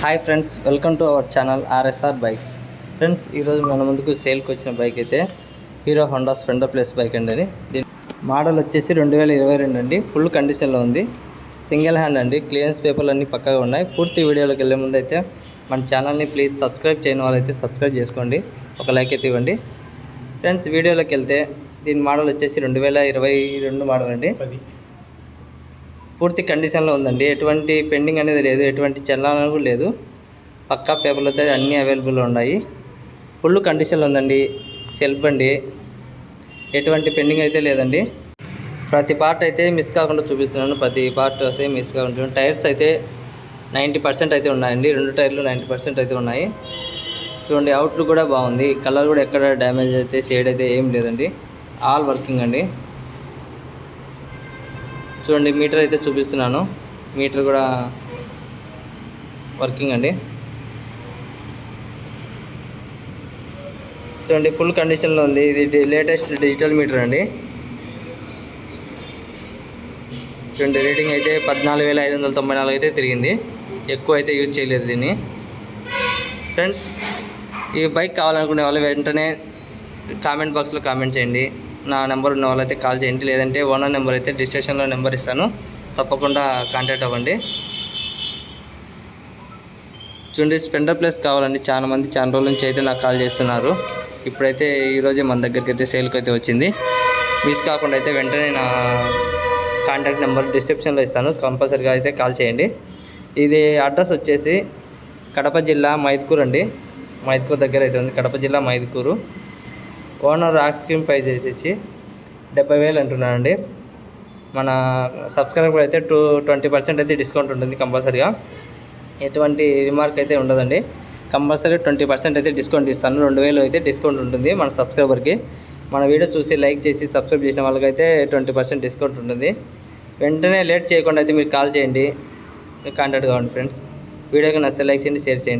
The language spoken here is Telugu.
Hi friends welcome to our channel RSR bikes. Friends ఈరోజు మన ముందుకు సేల్కి వచ్చిన బైక్ అయితే Hero Honda Splendor plus bike అండి అది. దీని మోడల్ వచ్చేసి రెండు వేల ఇరవై రెండు అండి. ఫుల్ కండిషన్లో ఉంది. సింగిల్ హ్యాండ్ అండి. క్లియరెన్స్ పేపర్లు అన్నీ పక్కగా ఉన్నాయి. పూర్తి వీడియోలోకి వెళ్ళే ముందు అయితే మన ఛానల్ని ప్లీజ్ సబ్స్క్రైబ్ చేయని వాళ్ళైతే సబ్స్క్రైబ్ చేసుకోండి. ఒక లైక్ అయితే ఇవ్వండి. ఫ్రెండ్స్ వీడియోలోకి వెళ్తే దీని మోడల్ వచ్చేసి రెండు వేల ఇరవై రెండు మోడల్ అండి. పూర్తి కండిషన్లో ఉందండి. ఎటువంటి పెండింగ్ అనేది లేదు. ఎటువంటి చలనం కూడా లేదు. పక్కా పేపర్లు అయితే అన్నీ అవైలబుల్ ఉన్నాయి. ఫుల్ కండిషన్లో ఉందండి. సెల్ఫ్ అండి. ఎటువంటి పెండింగ్ అయితే లేదండి. ప్రతి పార్ట్ అయితే మిస్ కాకుండా చూపిస్తున్నాను. ప్రతి పార్ట్ వస్తే మిస్ కాకుండా టైర్స్ అయితే నైంటీ పర్సెంట్ అయితే ఉన్నాయండి. రెండు టైర్లు నైంటీ పర్సెంట్ అయితే ఉన్నాయి. చూడండి అవుట్లు కూడా బాగుంది. కలర్ కూడా ఎక్కడ డ్యామేజ్ అయితే షేడ్ అయితే ఏం లేదండి. ఆల్ వర్కింగ్ అండి. చూడండి మీటర్ అయితే చూపిస్తున్నాను. మీటర్ కూడా వర్కింగ్ అండి. చూడండి ఫుల్ కండిషన్లో ఉంది. ఇది లేటెస్ట్ డిజిటల్ మీటర్ అండి. చూడండి రేటింగ్ అయితే పద్నాలుగు వేల ఐదు వందల తొంభై నాలుగు అయితే తిరిగింది. ఎక్కువ అయితే యూజ్ చేయలేదు దీన్ని. ఫ్రెండ్స్ ఈ బైక్ కావాలనుకునే వాళ్ళు వెంటనే కామెంట్ బాక్స్లో కామెంట్ చేయండి. నా నెంబర్ ఉన్న వాళ్ళైతే కాల్ చేయండి. లేదంటే ఓనర్ నెంబర్ అయితే డిస్క్రిప్షన్లో నెంబర్ ఇస్తాను. తప్పకుండా కాంటాక్ట్ అవ్వండి. చూడండి స్పెండర్ ప్లేస్ కావాలండి. చాలా మంది చాలా రోజుల నుంచి అయితే నాకు కాల్ చేస్తున్నారు. ఇప్పుడైతే ఈరోజే మన దగ్గరికి అయితే సేల్కి అయితే వచ్చింది. మిస్ కాకుండా అయితే వెంటనే నా కాంటాక్ట్ నెంబర్ డిస్క్రిప్షన్లో ఇస్తాను. కంపల్సరీగా అయితే కాల్ చేయండి. ఇది అడ్రస్ వచ్చేసి కడప జిల్లా మైదుకూరు అండి. మైదుకూరు దగ్గర అయితే ఉంది. కడప జిల్లా మైదుకూరు. ఓనర్ ఆస్క్రీమ్ పై వేసి డెబ్బై వేలు అంటున్నానండి మన సబ్స్క్రైబర్ అయితే టూ ట్వంటీ పర్సెంట్ అయితే డిస్కౌంట్ ఉంటుంది కంపల్సరీగా. ఎటువంటి రిమార్క్ అయితే ఉండదండి. కంపల్సరీ ట్వంటీ పర్సెంట్ అయితే డిస్కౌంట్ ఇస్తాను. రెండు వేలు అయితే డిస్కౌంట్ ఉంటుంది మన సబ్స్క్రైబర్కి. మన వీడియో చూసి లైక్ చేసి సబ్స్క్రైబ్ చేసిన వాళ్ళకైతే ట్వంటీ పర్సెంట్ డిస్కౌంట్ ఉంటుంది. వెంటనే లేట్ చేయకుండా అయితే మీరు కాల్ చేయండి. కాంటాక్ట్ కావండి ఫ్రెండ్స్. వీడియోకి నచ్చితే లైక్ చేయండి షేర్ చేయండి.